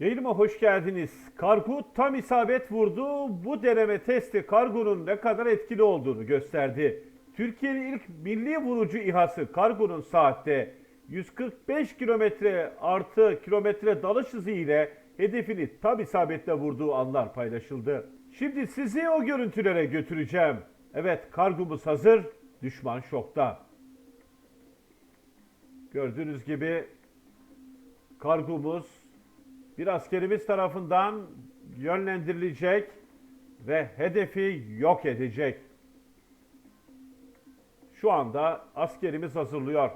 Yayınıma hoş geldiniz. Kargo tam isabet vurdu. Bu deneme testi kargonun ne kadar etkili olduğunu gösterdi. Türkiye'nin ilk milli vurucu İHA'sı kargonun saatte 145 kilometre artı kilometre dalış hızı ile hedefini tam isabetle vurduğu anlar paylaşıldı. Şimdi sizi o görüntülere götüreceğim. Evet kargomuz hazır, düşman şokta. Gördüğünüz gibi kargomuz bir askerimiz tarafından yönlendirilecek ve hedefi yok edecek. Şu anda askerimiz hazırlıyor.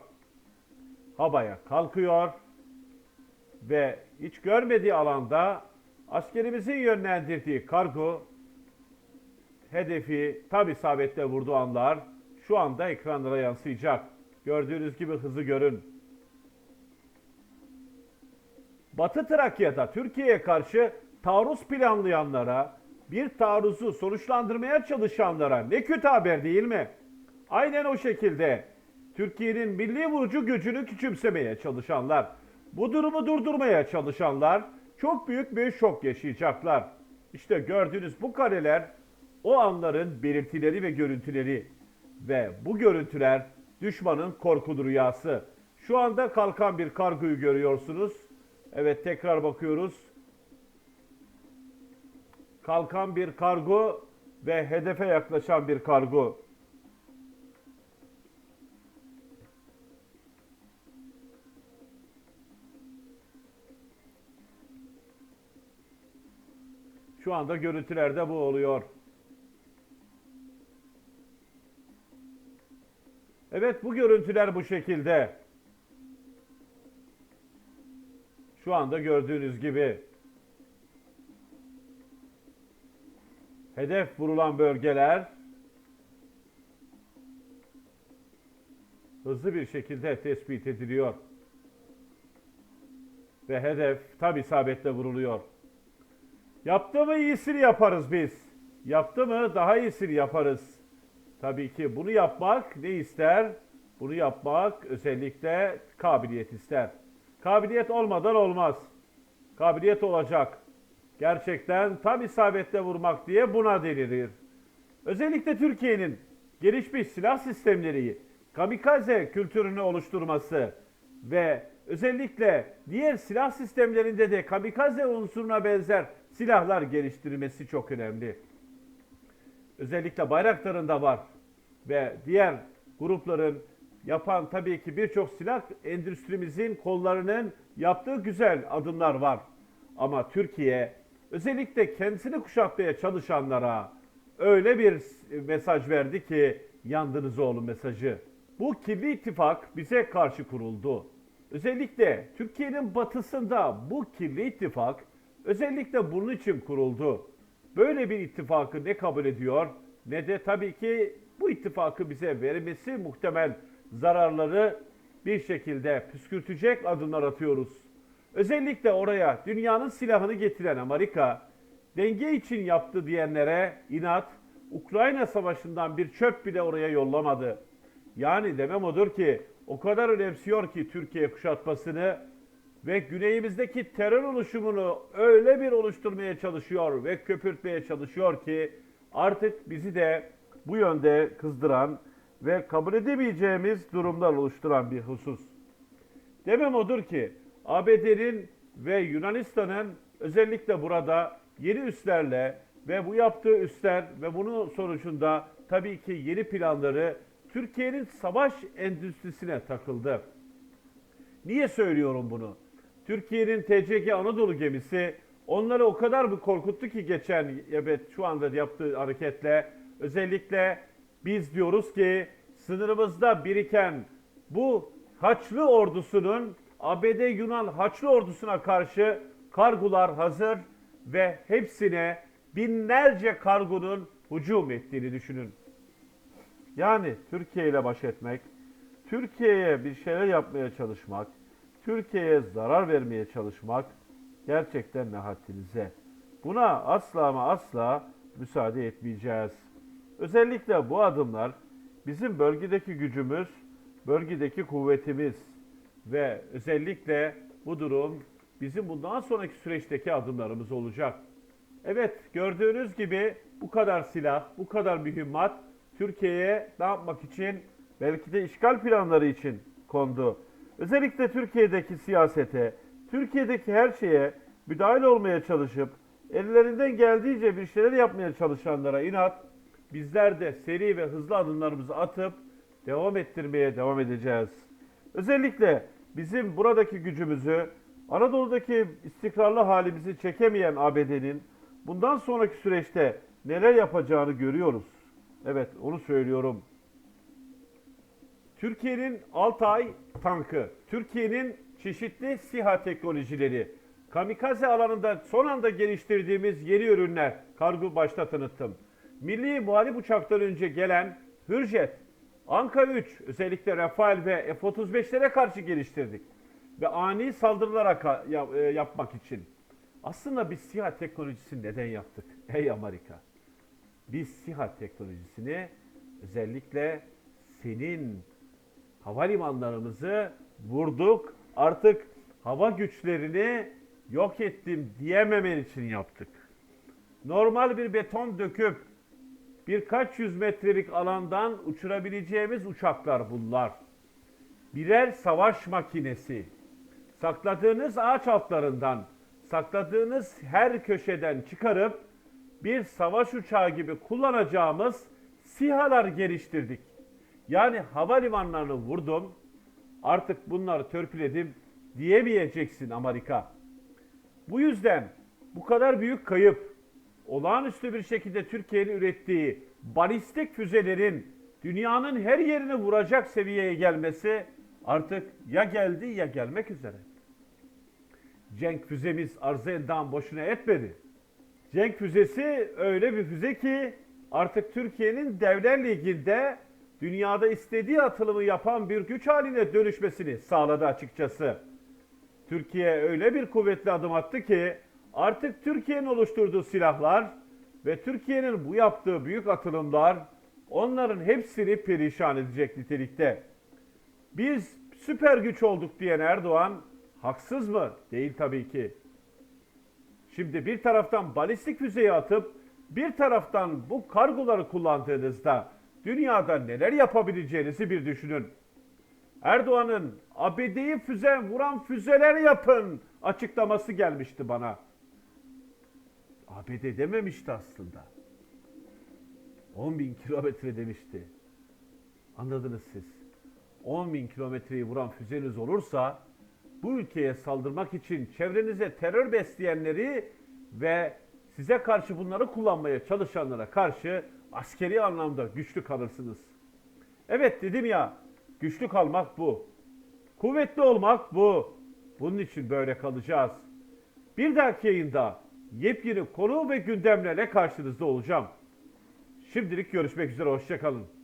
Havaya kalkıyor ve hiç görmediği alanda askerimizin yönlendirdiği kargo hedefi tam isabetle vurduğu anlar şu anda ekranlara yansıyacak. Gördüğünüz gibi hızı görün. Batı Trakya'da Türkiye'ye karşı taarruz planlayanlara, bir taarruzu sonuçlandırmaya çalışanlara ne kötü haber değil mi? Aynen o şekilde Türkiye'nin milli vurucu gücünü küçümsemeye çalışanlar, bu durumu durdurmaya çalışanlar çok büyük bir şok yaşayacaklar. İşte gördüğünüz bu kareler o anların belirtileri ve görüntüleri ve bu görüntüler düşmanın korkulu rüyası. Şu anda kalkan bir kargoyu görüyorsunuz. Evet tekrar bakıyoruz. Kalkan bir kargo ve hedefe yaklaşan bir kargo. Şu anda görüntülerde bu oluyor. Evet bu görüntüler bu şekilde. Şu anda gördüğünüz gibi hedef vurulan bölgeler hızlı bir şekilde tespit ediliyor. Ve hedef tam isabetle vuruluyor. Yaptı mı iyisini yaparız biz. Yaptı mı daha iyisini yaparız. Tabii ki bunu yapmak ne ister? Bunu yapmak özellikle kabiliyet ister. Kabiliyet olmadan olmaz. Kabiliyet olacak. Gerçekten tam isabetle vurmak diye buna denilir. Özellikle Türkiye'nin gelişmiş silah sistemleri, kamikaze kültürünü oluşturması ve özellikle diğer silah sistemlerinde de kamikaze unsuruna benzer silahlar geliştirilmesi çok önemli. Özellikle Bayraktar'ın da var ve diğer grupların yapan tabii ki birçok silah endüstrimizin kollarının yaptığı güzel adımlar var. Ama Türkiye özellikle kendisini kuşatmaya çalışanlara öyle bir mesaj verdi ki yandınız oğlum mesajı. Bu kirli ittifak bize karşı kuruldu. Özellikle Türkiye'nin batısında bu kirli ittifak özellikle bunun için kuruldu. Böyle bir ittifakı ne kabul ediyor ne de tabii ki bu ittifakı bize vermesi muhtemel zararları bir şekilde püskürtecek adımlar atıyoruz. Özellikle oraya dünyanın silahını getiren Amerika, denge için yaptı diyenlere inat, Ukrayna savaşından bir çöp bile oraya yollamadı. Yani demem odur ki o kadar önemsiyor ki Türkiye kuşatmasını ve güneyimizdeki terör oluşumunu öyle bir oluşturmaya çalışıyor ve köpürtmeye çalışıyor ki artık bizi de bu yönde kızdıran ve kabul edemeyeceğimiz durumlar oluşturan bir husus. Demem odur ki ABD'nin ve Yunanistan'ın özellikle burada yeni üslerle ve bu yaptığı üsler ve bunun sonucunda tabii ki yeni planları Türkiye'nin savaş endüstrisine takıldı. Niye söylüyorum bunu? Türkiye'nin TCG Anadolu gemisi onları o kadar bir korkuttu ki geçen evet şu anda yaptığı hareketle özellikle biz diyoruz ki sınırımızda biriken bu Haçlı ordusunun ABD Yunan Haçlı ordusuna karşı kargular hazır ve hepsine binlerce kargonun hücum ettiğini düşünün. Yani Türkiye ile baş etmek, Türkiye'ye bir şeyler yapmaya çalışmak, Türkiye'ye zarar vermeye çalışmak gerçekten ne haddinize. Buna asla ama asla müsaade etmeyeceğiz. Özellikle bu adımlar bizim bölgedeki gücümüz, bölgedeki kuvvetimiz ve özellikle bu durum bizim bundan sonraki süreçteki adımlarımız olacak. Evet gördüğünüz gibi bu kadar silah, bu kadar mühimmat Türkiye'ye ne yapmak için belki de işgal planları için kondu. Özellikle Türkiye'deki siyasete, Türkiye'deki her şeye müdahale olmaya çalışıp ellerinden geldiğince bir şeyler yapmaya çalışanlara inat bizler de seri ve hızlı adımlarımızı atıp devam ettirmeye devam edeceğiz. Özellikle bizim buradaki gücümüzü Anadolu'daki istikrarlı halimizi çekemeyen ABD'nin bundan sonraki süreçte neler yapacağını görüyoruz. Evet onu söylüyorum. Türkiye'nin Altay tankı, Türkiye'nin çeşitli SİHA teknolojileri, kamikaze alanında son anda geliştirdiğimiz yeni ürünler, kargo başta tanıttım. Milli muharip uçaktan önce gelen Hürjet, Anka 3 özellikle Rafael ve F-35'lere karşı geliştirdik. Ve ani saldırılara e, yapmak için. Aslında biz SİHA teknolojisini neden yaptık? Ey Amerika! Biz SİHA teknolojisini özellikle senin havalimanlarımızı vurduk. Artık hava güçlerini yok ettim diyememen için yaptık. Normal bir beton döküp birkaç yüz metrelik alandan uçurabileceğimiz uçaklar bunlar. Birer savaş makinesi. Sakladığınız ağaç altlarından, sakladığınız her köşeden çıkarıp bir savaş uçağı gibi kullanacağımız SİHA'lar geliştirdik. Yani havalimanlarını vurdum, artık bunları törpüledim diyemeyeceksin Amerika. Bu yüzden bu kadar büyük kayıp, olağanüstü bir şekilde Türkiye'nin ürettiği balistik füzelerin dünyanın her yerini vuracak seviyeye gelmesi artık ya geldi ya gelmek üzere. Cenk füzemiz arzu endam boşuna etmedi. Cenk füzesi öyle bir füze ki artık Türkiye'nin Devler Ligi'nde dünyada istediği atılımı yapan bir güç haline dönüşmesini sağladı açıkçası. Türkiye öyle bir kuvvetli adım attı ki artık Türkiye'nin oluşturduğu silahlar ve Türkiye'nin bu yaptığı büyük atılımlar onların hepsini perişan edecek nitelikte. Biz süper güç olduk diyen Erdoğan haksız mı? Değil tabii ki. Şimdi bir taraftan balistik füzeyi atıp bir taraftan bu kargoları kullandığınızda dünyada neler yapabileceğinizi bir düşünün. Erdoğan'ın ABD'yi füze vuran füzeler yapın açıklaması gelmişti bana. ABD dememişti aslında. 10 bin kilometre demişti. Anladınız siz. 10 bin kilometreyi vuran füzeniz olursa bu ülkeye saldırmak için çevrenize terör besleyenleri ve size karşı bunları kullanmaya çalışanlara karşı askeri anlamda güçlü kalırsınız. Evet dedim ya güçlü kalmak bu. Kuvvetli olmak bu. Bunun için böyle kalacağız. Bir dahaki yayında yepyeni konu ve gündemlerle karşınızda olacağım. Şimdilik görüşmek üzere hoşçakalın.